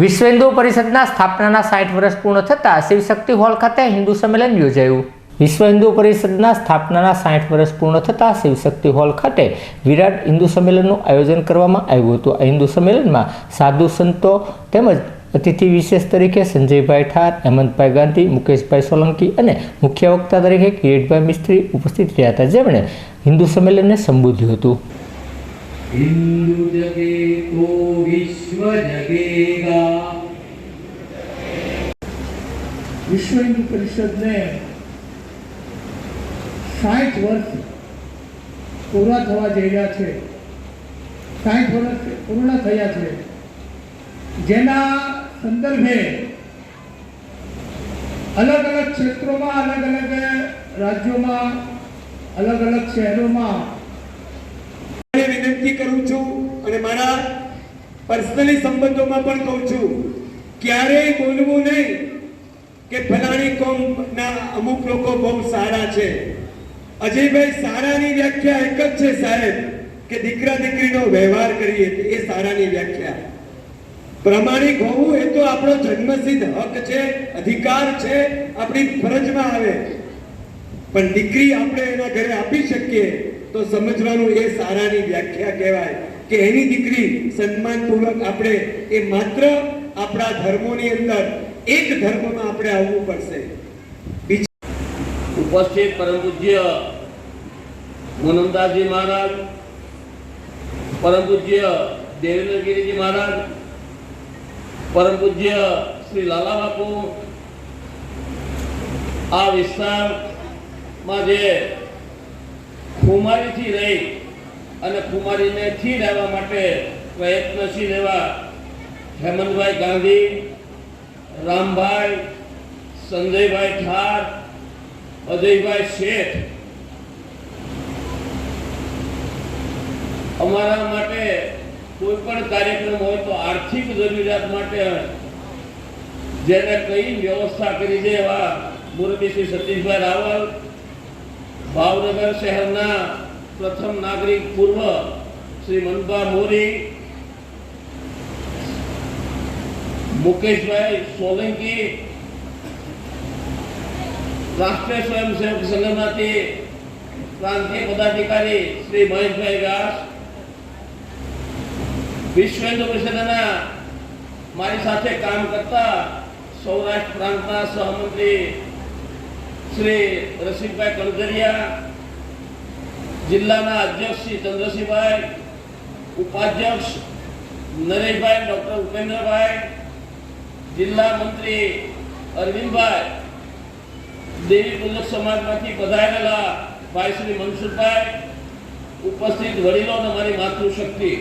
વિશ્વ હિન્દુ પરિષદના સ્થાપનાના સાઠ વર્ષ પૂર્ણ થતાં શિવશક્તિ હોલ ખાતે હિન્દુ સંમેલન યોજાયું. વિશ્વ હિન્દુ પરિષદના સ્થાપનાના સાઠ વર્ષ પૂર્ણ થતાં શિવશક્તિ હોલ ખાતે વિરાટ હિન્દુ સંમેલનનું આયોજન કરવામાં આવ્યું હતું. આ હિન્દુ સંમેલનમાં સાધુ સંતો તેમજ અતિથિ વિશેષ તરીકે સંજયભાઈ ઠાર, હેમંતભાઈ ગાંધી, મુકેશભાઈ સોલંકી અને મુખ્ય વક્તા તરીકે કિરીટભાઈ મિસ્ત્રી ઉપસ્થિત રહ્યા હતા. જેમણે હિન્દુ સંમેલનને સંબોધ્યું હતું. हिंदू जगे तो विश्व जगेगा વિશ્વ હિન્દુ પરિષદને સાઠ વર્ષ પૂરા થવા જઈ રહ્યા છે સાઠ વર્ષ પૂર્ણ થયા છે જેના સંદર્ભે અલગ અલગ ક્ષેત્રોમાં અલગ અલગ રાજ્યોમાં અલગ અલગ શહેરોમાં અને મારા પર્સનલી સંબંધોમાં પણ કહું છું, ક્યારેય બોલવું નહીં કે ફલાણી કોમના અમુક લોકો બહુ સારા છે. અજયભાઈ સારાની વ્યાખ્યા એક જ છે સાહેબ, કે દીકરા દીકરીનો વ્યવહાર કરીએ એ સારાની વ્યાખ્યા. પ્રમાણિક હોવું એ તો આપણો જન્મસિદ્ધ હક છે, અધિકાર છે, આપણી ફરજમાં આવે. પણ દીકરી આપણે એના ઘરે આપી શકીએ તો સમજવાનું એ સારાની વ્યાખ્યા કહેવાય. કે એની દીકરી સન્માનપૂર્વક આપણે એ માત્ર આપણા ધર્મોની અંદર એક ધર્મમાં આપણે આવવું પડશે. ઉપસ્થિત પરમ પૂજ્ય મુનમદાસજી મહારાજ, પરમ પૂજ્ય દેવેન્દ્રગીરીજી મહારાજ, પરમ પૂજ્ય શ્રી લાલા બાપુ, આ વિસ્તારમાં જે ખુમારીથી રહી અને કુમારીને થી રહેવા માટે પ્રયત્નશીલ એવા હેમંતભાઈ ગાંધી, રામભાઈ, સંજયભાઈ ઠાર, અજયભાઈ શેઠ અમારા માટે કોઈ પણ કાર્યક્રમ હોય તો આર્થિક જરૂરિયાત માટે જેને કઈ વ્યવસ્થા કરી છે એવા મુરબી શ્રી સતીશભાઈ રાવલ, ભાવનગર શહેરના પ્રથમ નાગરિક પૂર્વ શ્રી મનભા મોરી, મુકેશભાઈ સોલંકી, રાષ્ટ્રીય સ્વયંસેવક સંઘમાંથી પ્રાંતીય પદાધિકારી શ્રી મહેશભાઈ વ્યાસ, વિશ્વ હિન્દુ પરિષદના મારી સાથે કામ કરતા સૌરાષ્ટ્ર પ્રાંતના સહમંત્રી શ્રી રસિકભાઈ કણઝરિયા જિલ્લાના અધ્યક્ષ શ્રી ચંદ્રસિંહભાઈ, ઉપાધ્યક્ષ નરેશભાઈ, ડોક્ટર ઉપેન્દ્રભાઈ, જિલ્લા મંત્રી અરવિંદભાઈ, દેવી પૂજક સમાજમાંથી પધારેલા ભાઈ શ્રી મનસુખભાઈ, ઉપસ્થિત વડીલો અને મારી માતૃશક્તિ.